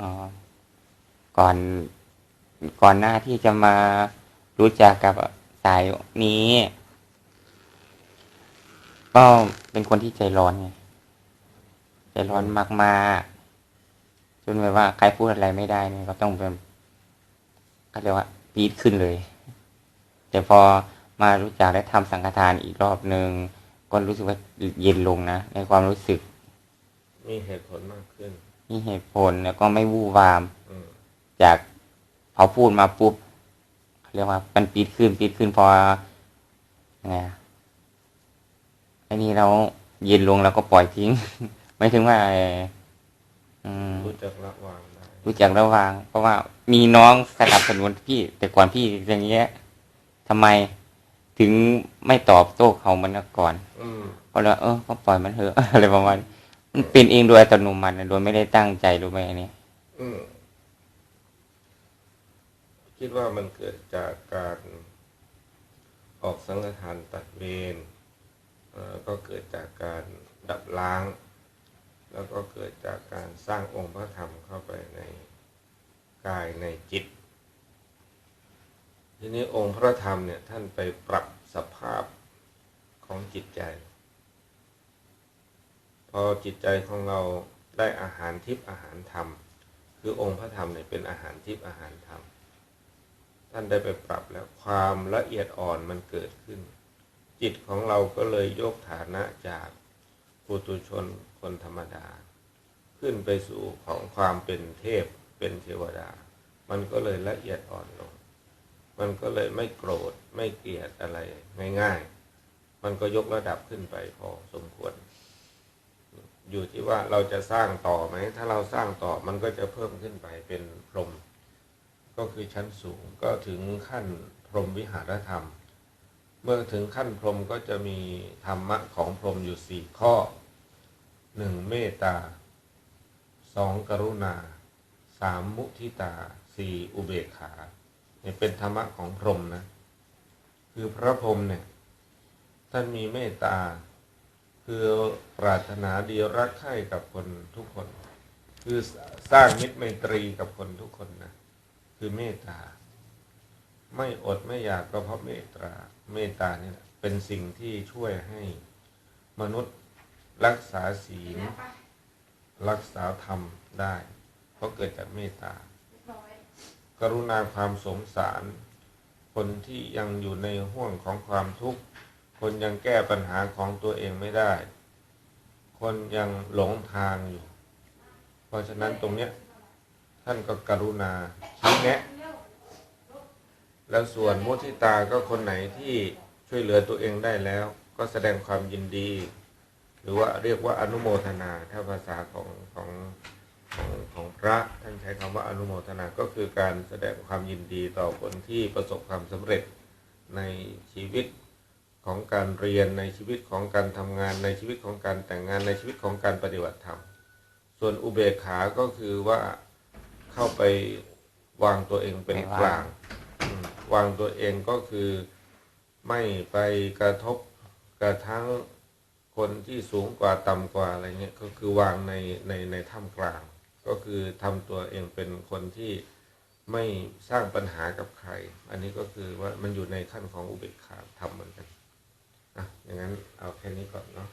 อก่อนก่อนหน้าที่จะมารู้จักกับสายนี้ ก็เป็นคนที่ใจร้อนไงใจร้อนมากๆจนแบบว่าใครพูดอะไรไม่ได้เนี่ยก็ต้องเป็นเขาเรียกว่าปีดขึ้นเลย แต่พอมารู้จักและทำสังฆทานอีกรอบหนึ่งก็รู้สึกว่าเย็นลงนะในความรู้สึก มีเหตุผลมากขึ้น มีเหตุผลแล้วก็ไม่วู่วามอืมจากพอพูดมาปุ๊บเขาเรียกว่ามันปีดขึ้นปีดขึ้นพอยังไงอะไอ้นี่เราเย็นลงแล้วก็ปล่อยทิ้ง ไม่ถึงว่าเอ่ออืมรู้จักละวางได้รู้จักระวาง เพราะว่ามีน้องสนับสนุนพี่ แต่ก่อนพี่อย่างเงี้ยทำไมถึงไม่ตอบโต้เขาเหมันก่อนอืมก็เลยเออก็ปล่อยมันเถอะอะไรประมาณนี้ มันเป็นเองโดยอัตโนมัตินะโดยไม่ได้ตั้งใจรู้ไหมอันนี้อืมคิดว่ามันเกิดจากการออกสังฆทานตัดเวรก็เกิดจากการดับล้าง แล้วก็เกิดจากการสร้างองค์พระธรรมเข้าไปในกายในจิต ทีนี้องค์พระธรรมเนี่ยท่านไปปรับสภาพของจิตใจ อจิตใจของเราได้อาหารทิพย์อาหารธรรม คือองค์พระธรรมเนี่ยเป็นอาหารทิพย์อาหารธรรม ท่านได้ไปปรับแล้วความละเอียดอ่อนมันเกิดขึ้น จิตของเราก็เลยยกฐานะจากปุตุชนคนธรรมดา ขึ้นไปสู่ของความเป็นเทพเป็นเทวดา มันก็เลยละเอียดอ่อนลง มันก็เลยไม่โกรธไม่เกลียดอะไรง่าย ๆ มันก็ยกระดับขึ้นไปพอสมควร อยู่ที่ว่าเราจะสร้างต่อไหม ถ้าเราสร้างต่อมันก็จะเพิ่มขึ้นไปเป็นพรหมก็คือชั้นสูงก็ถึงขั้นพรหมวิหารธรรม เมื่อถึงขั้นพรหมก็จะมีธรรมะของพรหมอยู่สี่ข้อหนึ่งเมตตาสองกรุณาสามมุทิตาสี่อุเบกขาเนี่ยเป็นธรรมะของพรหมนะ คือพระพรหมเนี่ยท่านมีเมตตา คือปรารถนาดีรักใคร่กับคนทุกคน คือสร้างมิตรไมตรีกับคนทุกคนนะคือเมตตา ไม่อดไม่อยากก็เพราะเมตตาเมตตาเนี่ยเป็นสิ่งที่ช่วยให้มนุษย์รักษาศีลรักษาธรรมได้ เพราะเกิดจากเมตตา กรุณาความสงสาร คนที่ยังอยู่ในห่วงของความทุกข์ คนยังแก้ปัญหาของตัวเองไม่ได้ คนยังหลงทางอยู่ เพราะฉะนั้นตรงเนี้ยท่านก็กรุณาชี้แนะ แล้วส่วนมุทิตาก็คนไหนที่ช่วยเหลือตัวเองได้แล้ว ก็แสดงความยินดี หรือว่าเรียกว่าอนุโมทนาถ้าภาษาของของของของพระท่านใช้คำว่าอนุโมทนา ก็คือการแสดงความยินดีต่อคนที่ประสบความสำเร็จในชีวิต ของการเรียนในชีวิตของการทำงานในชีวิตของการแต่งงานในชีวิตของการปฏิบัติธรรม ส่วนอุเบกขาก็คือว่าเข้าไปวางตัวเองเป็นกลางอืมวางตัวเองก็คือไม่ไปกระทบกระทั่งคนที่สูงกว่าต่ำกว่าอะไรเงี้ยก็คือวางในในในท่ามกลาง ก็คือทำตัวเองเป็นคนที่ไม่สร้างปัญหากับใคร อันนี้ก็คือว่ามันอยู่ในขั้นของอุเบกขาทำเหมือนกัน อะอย่างนั้นเอาแค่นี้ก่อนเนาะ